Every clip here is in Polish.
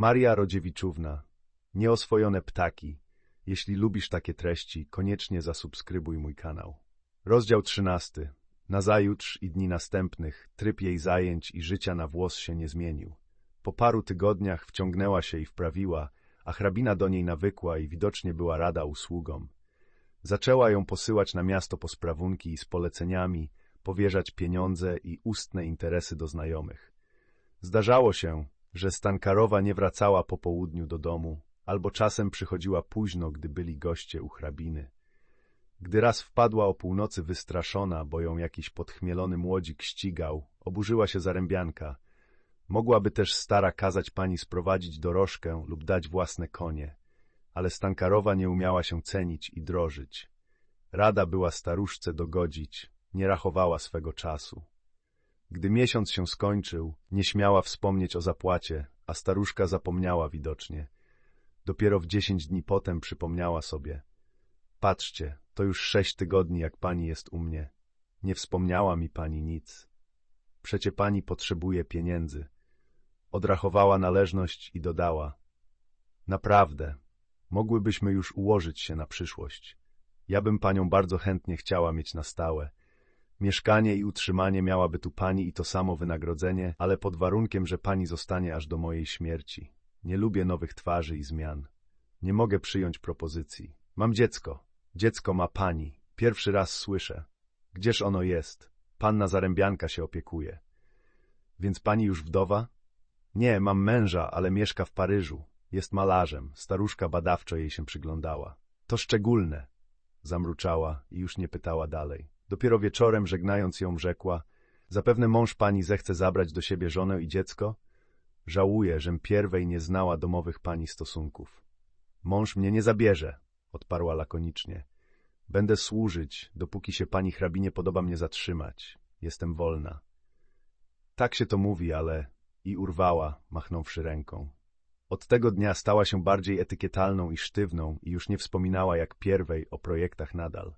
Maria Rodziewiczówna, Nieoswojone ptaki. Jeśli lubisz takie treści, koniecznie zasubskrybuj mój kanał. Rozdział 13. Nazajutrz i dni następnych tryb jej zajęć i życia na włos się nie zmienił. Po paru tygodniach wciągnęła się i wprawiła, a hrabina do niej nawykła i widocznie była rada usługom. Zaczęła ją posyłać na miasto po sprawunki z poleceniami, powierzać pieniądze i ustne interesy do znajomych. Zdarzało się, że Stankarowa nie wracała po południu do domu, albo czasem przychodziła późno, gdy byli goście u hrabiny. Gdy raz wpadła o północy wystraszona, bo ją jakiś podchmielony młodzik ścigał, oburzyła się zarębianka. Mogłaby też stara kazać pani sprowadzić dorożkę lub dać własne konie, ale Stankarowa nie umiała się cenić i drożyć. Rada była staruszce dogodzić, nie rachowała swego czasu. Gdy miesiąc się skończył, nie śmiała wspomnieć o zapłacie, a staruszka zapomniała widocznie. Dopiero w dziesięć dni potem przypomniała sobie. Patrzcie, to już sześć tygodni, jak pani jest u mnie. Nie wspomniała mi pani nic. Przecie pani potrzebuje pieniędzy. Odrachowała należność i dodała. Naprawdę, mogłybyśmy już ułożyć się na przyszłość. Ja bym panią bardzo chętnie chciała mieć na stałe. Mieszkanie i utrzymanie miałaby tu pani i to samo wynagrodzenie, ale pod warunkiem, że pani zostanie aż do mojej śmierci. Nie lubię nowych twarzy i zmian. Nie mogę przyjąć propozycji. Mam dziecko. Dziecko ma pani. Pierwszy raz słyszę. Gdzież ono jest? Panna Zarębianka się opiekuje. Więc pani już wdowa? Nie, mam męża, ale mieszka w Paryżu. Jest malarzem. Staruszka badawczo jej się przyglądała. To szczególne. Zamruczała i już nie pytała dalej. Dopiero wieczorem, żegnając ją, rzekła Zapewne mąż pani zechce zabrać do siebie żonę i dziecko? Żałuję, żem pierwej nie znała domowych pani stosunków. Mąż mnie nie zabierze, odparła lakonicznie. Będę służyć, dopóki się pani hrabinie podoba mnie zatrzymać. Jestem wolna. Tak się to mówi, ale... I urwała, machnąwszy ręką. Od tego dnia stała się bardziej etykietalną i sztywną i już nie wspominała jak pierwej o projektach nadal.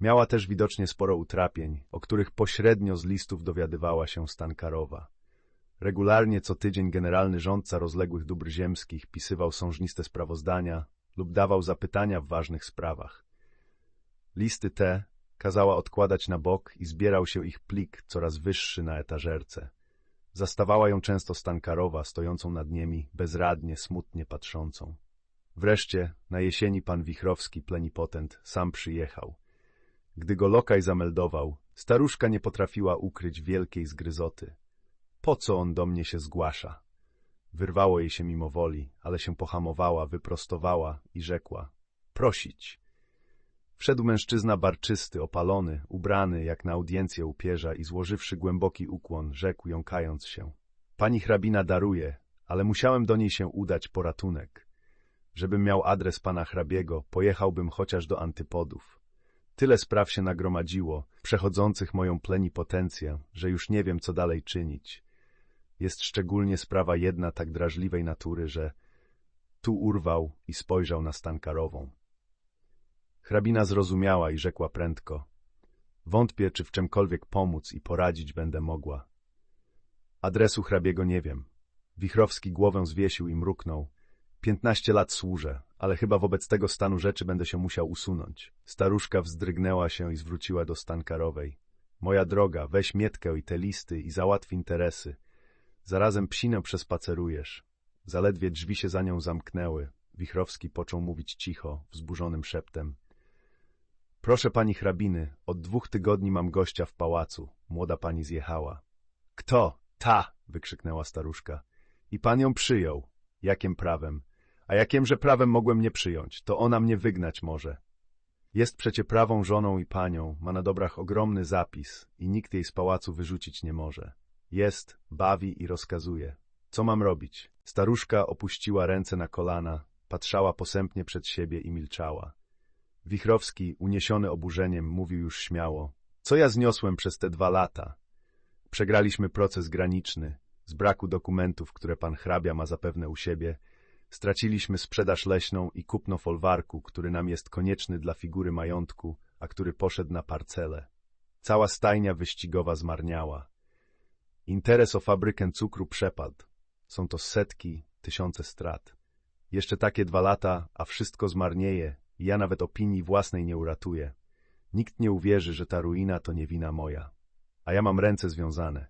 Miała też widocznie sporo utrapień, o których pośrednio z listów dowiadywała się Stankarowa. Regularnie co tydzień generalny rządca rozległych dóbr ziemskich pisywał sążniste sprawozdania lub dawał zapytania w ważnych sprawach. Listy te kazała odkładać na bok i zbierał się ich plik coraz wyższy na etażerce. Zastawała ją często Stankarowa, stojącą nad nimi, bezradnie, smutnie patrzącą. Wreszcie, na jesieni pan Wichrowski, plenipotent, sam przyjechał. Gdy go lokaj zameldował, staruszka nie potrafiła ukryć wielkiej zgryzoty. Po co on do mnie się zgłasza? Wyrwało jej się mimo woli, ale się pohamowała, wyprostowała i rzekła. Prosić. Wszedł mężczyzna barczysty, opalony, ubrany jak na audiencję upierza i złożywszy głęboki ukłon, rzekł jąkając się. Pani hrabina daruje, ale musiałem do niej się udać po ratunek. Żebym miał adres pana hrabiego, pojechałbym chociaż do antypodów. Tyle spraw się nagromadziło, przechodzących moją plenipotencję, że już nie wiem, co dalej czynić. Jest szczególnie sprawa jedna tak drażliwej natury, że tu urwał i spojrzał na Stankarową. Hrabina zrozumiała i rzekła prędko. Wątpię, czy w czymkolwiek pomóc i poradzić będę mogła. Adresu hrabiego nie wiem. Wichrowski głowę zwiesił i mruknął. Piętnaście lat służę, ale chyba wobec tego stanu rzeczy będę się musiał usunąć. Staruszka wzdrygnęła się i zwróciła do Stankarowej. Moja droga, weź mietkę i te listy i załatw interesy. Zarazem psinę przespacerujesz. Zaledwie drzwi się za nią zamknęły. Wichrowski począł mówić cicho, wzburzonym szeptem. Proszę pani hrabiny, od dwóch tygodni mam gościa w pałacu. Młoda pani zjechała. Kto? Ta! wykrzyknęła staruszka. I pan ją przyjął. Jakiem prawem? A jakiemże prawem mogłem nie przyjąć? To ona mnie wygnać może. Jest przecie prawą żoną i panią, ma na dobrach ogromny zapis i nikt jej z pałacu wyrzucić nie może. Jest, bawi i rozkazuje. Co mam robić? Staruszka opuściła ręce na kolana, patrzała posępnie przed siebie i milczała. Wichrowski, uniesiony oburzeniem, mówił już śmiało. Co ja zniosłem przez te dwa lata? Przegraliśmy proces graniczny. Z braku dokumentów, które pan hrabia ma zapewne u siebie, straciliśmy sprzedaż leśną i kupno folwarku, który nam jest konieczny dla figury majątku, a który poszedł na parcele. Cała stajnia wyścigowa zmarniała. Interes o fabrykę cukru przepadł. Są to setki, tysiące strat. Jeszcze takie dwa lata, a wszystko zmarnieje ja nawet opinii własnej nie uratuję. Nikt nie uwierzy, że ta ruina to nie wina moja. A ja mam ręce związane.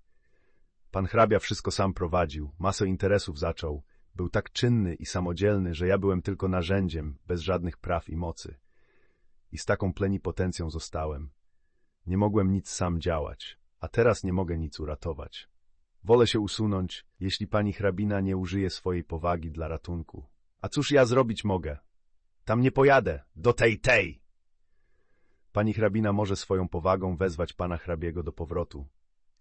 Pan hrabia wszystko sam prowadził, masę interesów zaczął. Był tak czynny i samodzielny, że ja byłem tylko narzędziem, bez żadnych praw i mocy. I z taką plenipotencją zostałem. Nie mogłem nic sam działać, a teraz nie mogę nic uratować. Wolę się usunąć, jeśli pani hrabina nie użyje swojej powagi dla ratunku. A cóż ja zrobić mogę? Tam nie pojadę, do tej tej! Pani hrabina może swoją powagą wezwać pana hrabiego do powrotu.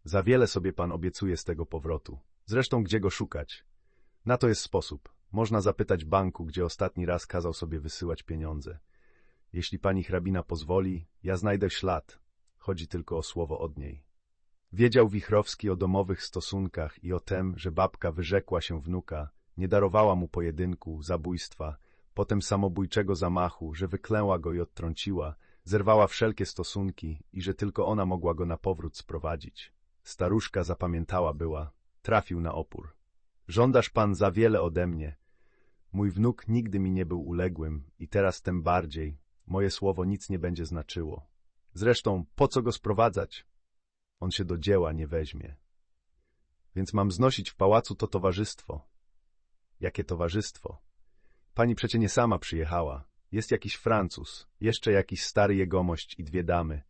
Za wiele sobie pan obiecuje z tego powrotu. Zresztą gdzie go szukać? Na to jest sposób. Można zapytać banku, gdzie ostatni raz kazał sobie wysyłać pieniądze. Jeśli pani hrabina pozwoli, ja znajdę ślad. Chodzi tylko o słowo od niej. Wiedział Wichrowski o domowych stosunkach i o tem, że babka wyrzekła się wnuka, nie darowała mu pojedynku, zabójstwa, potem samobójczego zamachu, że wyklęła go i odtrąciła, zerwała wszelkie stosunki i że tylko ona mogła go na powrót sprowadzić. Staruszka zapamiętała była, trafił na opór. Żądasz pan za wiele ode mnie. Mój wnuk nigdy mi nie był uległym i teraz tym bardziej. Moje słowo nic nie będzie znaczyło. Zresztą, po co go sprowadzać? On się do dzieła nie weźmie. Więc mam znosić w pałacu to towarzystwo. Jakie towarzystwo? Pani przecie nie sama przyjechała. Jest jakiś Francuz, jeszcze jakiś stary jegomość i dwie damy.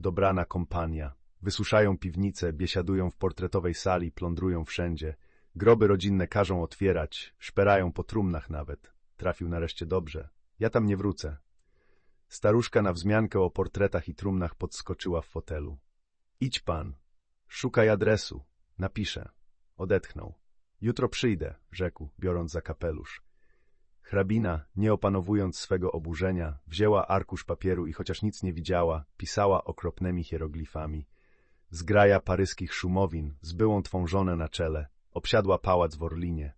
Dobrana kompania. Wysuszają piwnice, biesiadują w portretowej sali, plądrują wszędzie. Groby rodzinne każą otwierać, szperają po trumnach nawet. Trafił nareszcie dobrze. Ja tam nie wrócę. Staruszka na wzmiankę o portretach i trumnach podskoczyła w fotelu. Idź pan. Szukaj adresu. Napiszę. Odetchnął. Jutro przyjdę, rzekł, biorąc za kapelusz. Hrabina, nie opanowując swego oburzenia, wzięła arkusz papieru i chociaż nic nie widziała, pisała okropnymi hieroglifami. Zgraja paryskich szumowin, z byłą twą żonę na czele, obsiadła pałac w Orlinie.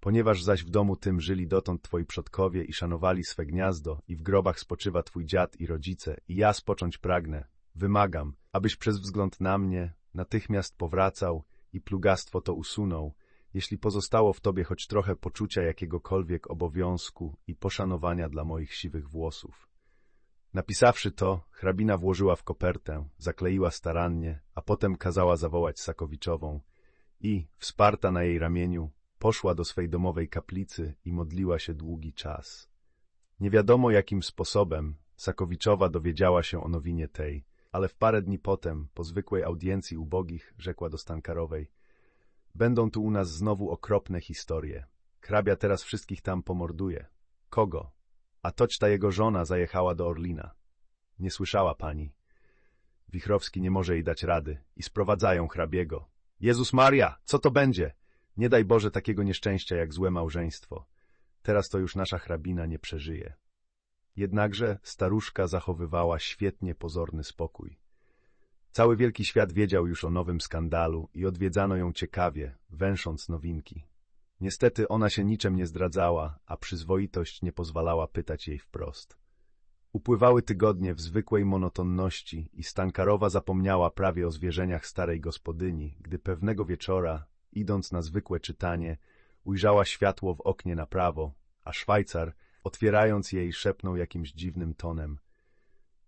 Ponieważ zaś w domu tym żyli dotąd twoi przodkowie i szanowali swe gniazdo, i w grobach spoczywa twój dziad i rodzice, i ja spocząć pragnę, wymagam, abyś przez wzgląd na mnie natychmiast powracał i plugastwo to usunął, jeśli pozostało w tobie choć trochę poczucia jakiegokolwiek obowiązku i poszanowania dla moich siwych włosów. Napisawszy to, hrabina włożyła w kopertę, zakleiła starannie, a potem kazała zawołać Sakowiczową i, wsparta na jej ramieniu, poszła do swej domowej kaplicy i modliła się długi czas. Nie wiadomo jakim sposobem Sakowiczowa dowiedziała się o nowinie tej, ale w parę dni potem, po zwykłej audiencji ubogich, rzekła do Stankarowej Będą tu u nas znowu okropne historie. Hrabia teraz wszystkich tam pomorduje. Kogo? A toć ta jego żona zajechała do Orlina. Nie słyszała pani. Wichrowski nie może jej dać rady i sprowadzają hrabiego. Jezus Maria, co to będzie? Nie daj Boże takiego nieszczęścia jak złe małżeństwo. Teraz to już nasza hrabina nie przeżyje. Jednakże staruszka zachowywała świetnie pozorny spokój. Cały wielki świat wiedział już o nowym skandalu i odwiedzano ją ciekawie, węsząc nowinki. Niestety ona się niczym nie zdradzała, a przyzwoitość nie pozwalała pytać jej wprost. Upływały tygodnie w zwykłej monotonności i Stankarowa zapomniała prawie o zwierzeniach starej gospodyni, gdy pewnego wieczora, idąc na zwykłe czytanie, ujrzała światło w oknie na prawo, a Szwajcar, otwierając jej, szepnął jakimś dziwnym tonem.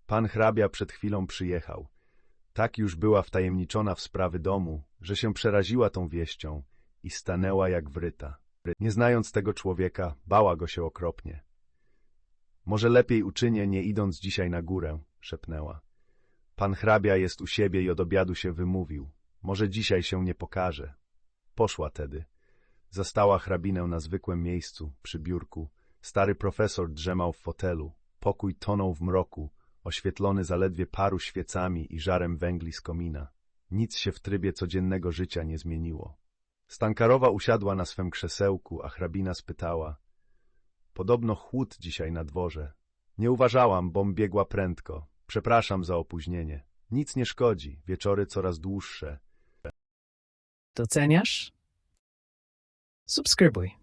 Pan hrabia przed chwilą przyjechał. Tak już była wtajemniczona w sprawy domu, że się przeraziła tą wieścią i stanęła jak wryta. Nie znając tego człowieka, bała go się okropnie. Może lepiej uczynię, nie idąc dzisiaj na górę, szepnęła. Pan hrabia jest u siebie i od obiadu się wymówił. Może dzisiaj się nie pokaże. Poszła tedy. Zastała hrabinę na zwykłym miejscu, przy biurku. Stary profesor drzemał w fotelu. Pokój tonął w mroku, oświetlony zaledwie paru świecami i żarem węgli z komina. Nic się w trybie codziennego życia nie zmieniło. Stankarowa usiadła na swym krzesełku, a hrabina spytała. Podobno chłód dzisiaj na dworze. Nie uważałam, bom biegła prędko. Przepraszam za opóźnienie. Nic nie szkodzi, wieczory coraz dłuższe. Doceniasz? Subskrybuj.